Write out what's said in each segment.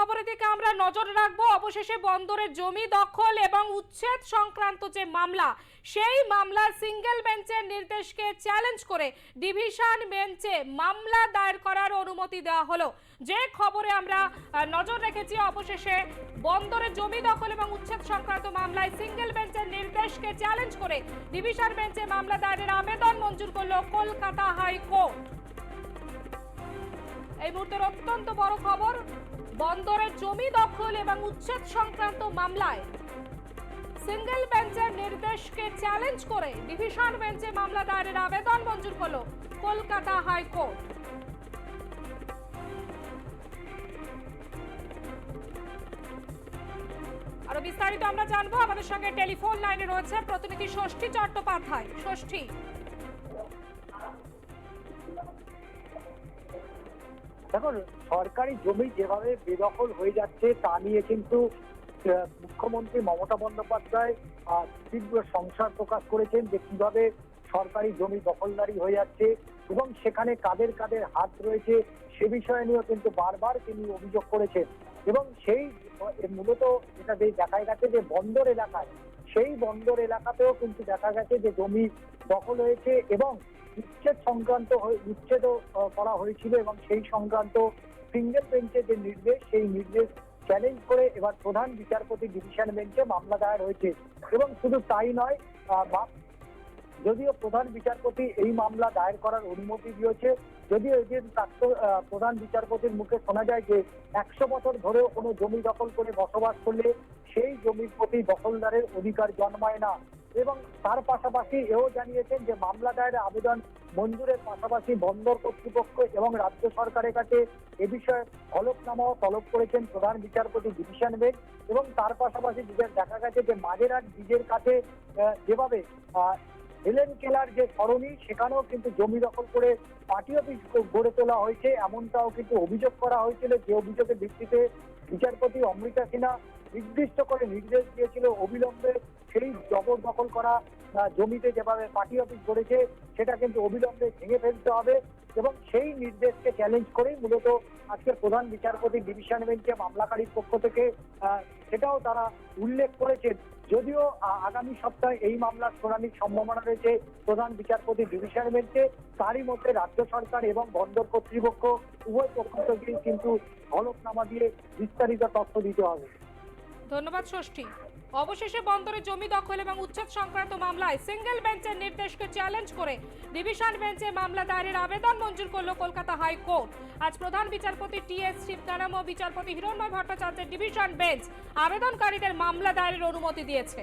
খবরের দিকে আমরা নজর রাখব। অবশেষে বন্দরের জমি দখল এবং উচ্ছেদ সংক্রান্ত যে মামলা, সেই মামলা সিঙ্গেল বেঞ্চের নির্দেশকে চ্যালেঞ্জ করে ডিভিশন বেঞ্চে মামলা দায়ের করার অনুমতি দেওয়া হলো। যে খবরে আমরা নজর রেখেছি, অবশেষে বন্দরের জমি দখল এবং উচ্ছেদ সংক্রান্ত মামলায় সিঙ্গেল বেঞ্চের নির্দেশকে চ্যালেঞ্জ করে ডিভিশন বেঞ্চে মামলা দায়েরের আবেদন মঞ্জুর করল কলকাতা হাইকোর্ট। এই মুহূর্তের অত্যন্ত বড় খবর, বন্দরের জমি দখল এবং উচ্ছেদ সংক্রান্ত মামলায় সিঙ্গেল বেঞ্চের নির্দেশকে চ্যালেঞ্জ করে ডিভিশন বেঞ্চে মামলা দায়েরের আবেদন মঞ্জুর করল কলকাতা হাইকোর্ট। আরও বিস্তারিত আমরা জানব, আমাদের সঙ্গে টেলিফোন লাইনে রয়েছে প্রতিনিধি ষষ্ঠী চট্টোপাধ্যায়। ষষ্ঠী দেখুন, সরকারি জমি যেভাবে বেদখল হয়ে যাচ্ছে, তা নিয়ে কিন্তু মুখ্যমন্ত্রী মমতা বন্দ্যোপাধ্যায় তীব্র সংসার প্রকাশ করেছেন যে কীভাবে সরকারি জমি দখলদারি হয়ে যাচ্ছে এবং সেখানে কাদের কাদের হাত রয়েছে, সে বিষয়ে নিয়েও কিন্তু বারবার তিনি অভিযোগ করেছেন। এবং সেই মূলত যেটা দেখা গেছে যে বন্দর এলাকায়, সেই বন্দর এলাকাতেও কিন্তু দেখা গেছে যে জমি দখল হয়েছে এবং উচ্ছেদ সংক্রান্ত উচ্ছেদও করা হয়েছিল এবং সেই সংক্রান্ত সিঙ্গেল বেঞ্চের যে নির্দেশ, সেই নির্দেশ চ্যালেঞ্জ করে এবার প্রধান বিচারপতি ডিভিশন বেঞ্চে মামলা দায়ের হয়েছে। এবং শুধু তাই নয় যদিও প্রধান বিচারপতি এই মামলা দায়ের করার অনুমতি দিয়েছে, যদিও এদিন প্রধান বিচারপতির মুখে শোনা যায় যে একশো বছর ধরেও কোনো জমি দখল করে বসবাস করলে সেই জমির প্রতি দখলদারের অধিকার জন্মায় না। এবং তার পাশাপাশি এও জানিয়েছেন যে মামলা দায়ের আবেদন মঞ্জুরের পাশাপাশি বন্দর কর্তৃপক্ষ এবং রাজ্য সরকারের কাছে এ বিষয়ে হলফনামাও তলব করেছেন প্রধান বিচারপতি ডিভিশন বেঞ্চ এবং তার পাশাপাশি দেখা গেছে যে মাঝেরহাট ব্রিজের কাছে যেভাবে হেলেন কেলার যে সরণি, সেখানেও কিন্তু জমি দখল করে পার্টি অফিস গড়ে তোলা হয়েছে। এমনটাও কিন্তু অভিযোগ করা হয়েছিল। যে অভিযোগের ভিত্তিতে বিচারপতি অমৃতা সিনহা নির্দিষ্ট করে নির্দেশ দিয়েছিল অবিলম্বে সেই জবরদখল করা জমিতে যেভাবে পার্টি অফিস গড়েছে, সেটা কিন্তু অবিলম্বে ভেঙে ফেলতে হবে এবং সেই নির্দেশকে চ্যালেঞ্জ করেই মূলত আজকে প্রধান বিচারপতি ডিভিশন বেঞ্চে মামলাকারীর পক্ষ থেকে সেটাও তারা উল্লেখ করেছেন। যদিও আগামী সপ্তাহে এই মামলার শুনানির সম্ভাবনা রয়েছে প্রধান বিচারপতি ডিভিশন বেঞ্চে, তারই মধ্যে রাজ্য সরকার এবং বন্দর কর্তৃপক্ষ, উভয় পক্ষ থেকেই কিন্তু হলফনামা দিয়ে বিস্তারিত তথ্য দিতে হবে। ধন্যবাদ, ষষ্ঠী। অবশেষে বন্দরের জমি দখল এবং উচ্ছেদ সংক্রান্ত মামলায় সিঙ্গেল বেঞ্চের নির্দেশকে চ্যালেঞ্জ করে ডিভিশন বেঞ্চে মামলা দায়েরের আবেদন মঞ্জুর করল কলকাতা হাইকোর্ট। আজ প্রধান বিচারপতি টি এস শিবকানাম ও বিচারপতি হিরণময় ভট্টাচার্যের ডিভিশন বেঞ্চ আবেদনকারীদের মামলা দায়েরের অনুমতি দিয়েছে।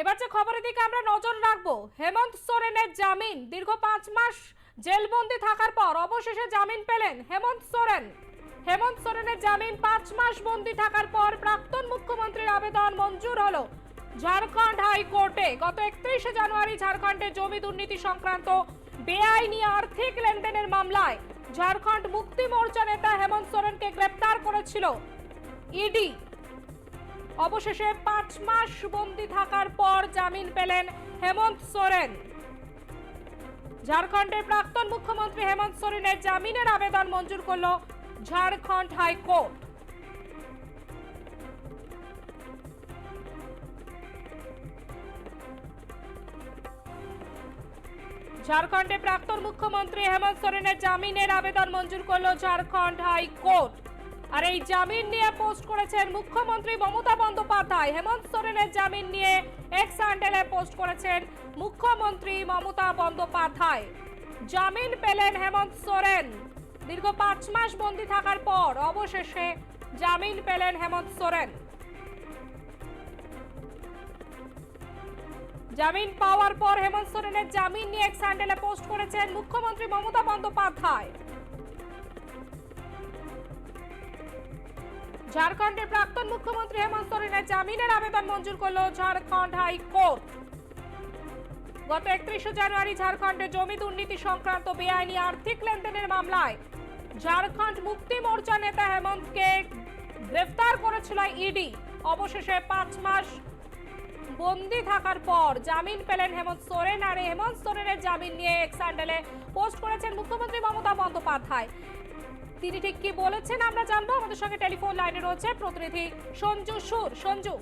এবার যে খবরের দিকে আমরা নজর রাখব, হেমন্ত সোরেনের জামিন। দীর্ঘ পাঁচ মাস জেলবন্দি থাকার পর অবশেষে জামিন পেলেন হেমন্ত সোরেন। হেমন্ত সোরেনের জামিন পাঁচ মাস বন্দি থাকার পর প্রাক্তন মুখ্যমন্ত্রীর আবেদন মঞ্জুর হলো। ঝাড়খণ্ড হাইকোর্টে গত একত্রিশে জানুয়ারি ঝাড়খণ্ডে জমি দুর্নীতি সংক্রান্ত বেআইনি আর্থিক লেনদেনের মামলায় ঝাড়খণ্ড মুক্তি মোর্চা নেতা হেমন্ত সোরেনকে গ্রেপ্তার করেছিল। ইডি অবশেষে পাঁচ মাস বন্দি থাকার পর জামিন পেলেন হেমন্ত সোরেন। ঝাড়খণ্ডের প্রাক্তন মুখ্যমন্ত্রী হেমন্ত সোরেনের জামিনের আবেদন মঞ্জুর করল ঝাড়খণ্ড হাইকোর্ট। ঝাড়খণ্ডে প্রাক্তন মুখ্যমন্ত্রী হেমন্ত সোরেনের জামিনের আবেদন মঞ্জুর করল ঝাড়খণ্ড হাইকোর্ট। আর এই জামিন নিয়ে পোস্ট করেছেন মুখ্যমন্ত্রী মমতা বন্দ্যোপাধ্যায়। হেমন্ত সোরেনের জামিন নিয়ে এক্স হ্যান্ডেলে পোস্ট করেছেন মুখ্যমন্ত্রী মমতা বন্দ্যোপাধ্যায়। জামিন পেলেন হেমন্ত সোরেন। দীর্ঘ পাঁচ মাস বন্দি থাকার পর অবশেষে জামিন পেলেন হেমন্ত সোরেন। জামিন পাওয়ার পর হেমন্ত সোরেনের জামিন নিয়ে এক স্যান্ডেলে পোস্ট করেছেন মুখ্যমন্ত্রী মমতা বন্দ্যোপাধ্যায়। ঝাড়খণ্ডের প্রাক্তন মুখ্যমন্ত্রী হেমন্ত সোরেনের জামিনের আবেদন মঞ্জুর করল ঝাড়খণ্ড হাইকোর্ট। গত একত্রিশে জানুয়ারি ঝাড়খণ্ডে জমি দুর্নীতি সংক্রান্ত বেআইনি আর্থিক লেনদেনের মামলায় ঝাড়খণ্ড মুক্তি মোর্চা নেতা হেমন্তকে গ্রেফতার করেছিল ইডি। অবশেষে পাঁচ মাস বন্দি থাকার পর জামিন পেলেন হেমন্ত সোরেন আর হেমন্ত সোরেনের জামিন নিয়ে এক্স স্যান্ডেলে পোস্ট করেছেন মুখ্যমন্ত্রী মমতা বন্দ্যোপাধ্যায়। তিনি ঠিক কি বলেছেন, আমরা জানব আমাদের সঙ্গে টেলিফোন লাইনে রয়েছে প্রতিনিধি সঞ্জু সুর। সঞ্জু।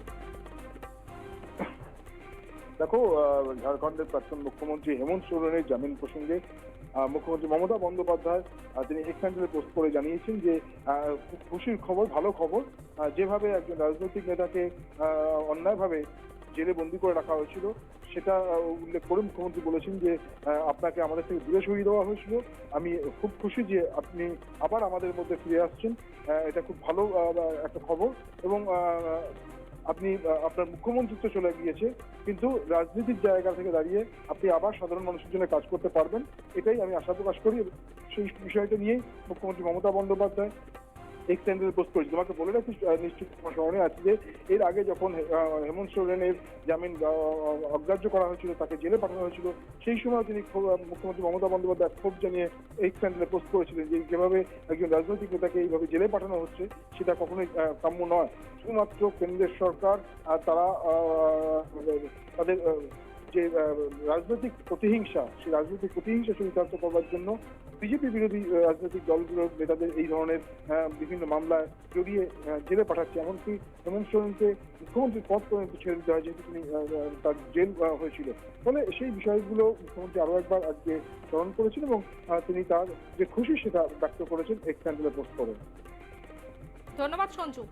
দেখো ঝাড়খণ্ডের প্রাক্তন মুখ্যমন্ত্রী হেমন্ত সোরেনের জামিন প্রসঙ্গে মুখ্যমন্ত্রী মমতা বন্দ্যোপাধ্যায় তিনি এক্স হ্যান্ডেলে পোস্ট করে জানিয়েছেন যে খুশির খবর, ভালো খবর যেভাবে একজন রাজনৈতিক নেতাকে অন্যায়ভাবে জেলে বন্দি করে রাখা হয়েছিল। সেটা উল্লেখ করে মুখ্যমন্ত্রী বলেছেন যে আপনাকে আমাদের থেকে দূরে সরিয়ে দেওয়া হয়েছিল। আমি খুব খুশি যে আপনি আবার আমাদের মধ্যে ফিরে আসছেন। এটা খুব ভালো একটা খবর। এবং আপনি আপনার মুখ্যমন্ত্রিত্ব চলে গিয়েছে। কিন্তু রাজনীতির জায়গা থেকে দাঁড়িয়ে আপনি আবার সাধারণ মানুষের জন্য কাজ করতে পারবেন। এটাই আমি আশা প্রকাশ করি। সেই বিষয়টা নিয়েই মুখ্যমন্ত্রী মমতা বন্দ্যোপাধ্যায় এক্স পোস্ট করেছে। তোমাকে বলে রাখি আহ, নিশ্চিত স্মরণে আছে যে এর আগে যখন হেমন্ত সোরেনের জামিন অগ্রাহ্য করা হয়েছিল তাকে জেলে পাঠানো হয়েছিল সেই সময় তিনি মুখ্যমন্ত্রী মমতা বন্দ্যোপাধ্যায় ক্ষোভ জানিয়ে এক্স পোস্ট করেছিলেন যে যেভাবে একজন রাজনৈতিক নেতাকে এইভাবে জেলে পাঠানো হচ্ছে সেটা কখনোই কাম্য নয়। শুধুমাত্র কেন্দ্রের সরকার আর তারা তাদের যে রাজনৈতিক প্রতিহিংসা সেই রাজনৈতিক প্রতিহিংসা চরিতার্থ করবার জন্য বিজেপি বিরোধী রাজনৈতিক দলগুলোর নেতাদের এই ধরনের আহ, বিভিন্ন মামলায় জড়িয়ে জেলে পাঠাচ্ছে। এমনকি হেমন্ত সোরেনকে মুখ্যমন্ত্রীর পদ পর্যন্ত ছেড়ে দিতে হয় যেহেতু তিনি তার জেল হয়েছিল। ফলে সেই বিষয়গুলো মুখ্যমন্ত্রী আরও একবার আজকে স্মরণ করেছেন এবং তিনি তার যে খুশি সেটা ব্যক্ত করেছেন এক্স হ্যান্ডেলে পোস্ট করে। ধন্যবাদ সঞ্জু।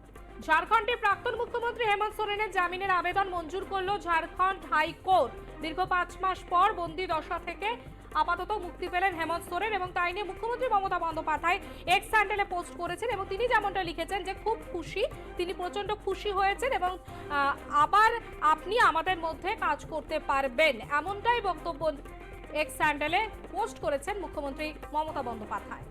ঝাড়খণ্ডের প্রাক্তন মুখ্যমন্ত্রী হেমন্ত সোরেনের জামিনের আবেদন মঞ্জুর করল ঝাড়খণ্ড হাইকোর্ট। দীর্ঘ পাঁচ মাস পর বন্দি দশা থেকে আপাতত মুক্তি পেলেন হেমন্ত সোরেন এবং তাই নিয়ে মুখ্যমন্ত্রী মমতা বন্দ্যোপাধ্যায় এক্স স্যান্ডেলে পোস্ট করেছেন এবং তিনি যেমনটা লিখেছেন যে খুব খুশি, তিনি প্রচণ্ড খুশি হয়েছেন এবং আবার আপনি আমাদের মধ্যে কাজ করতে পারবেন। এমনটাই বক্তব্য এক্স স্যান্ডেলে পোস্ট করেছেন মুখ্যমন্ত্রী মমতা বন্দ্যোপাধ্যায়।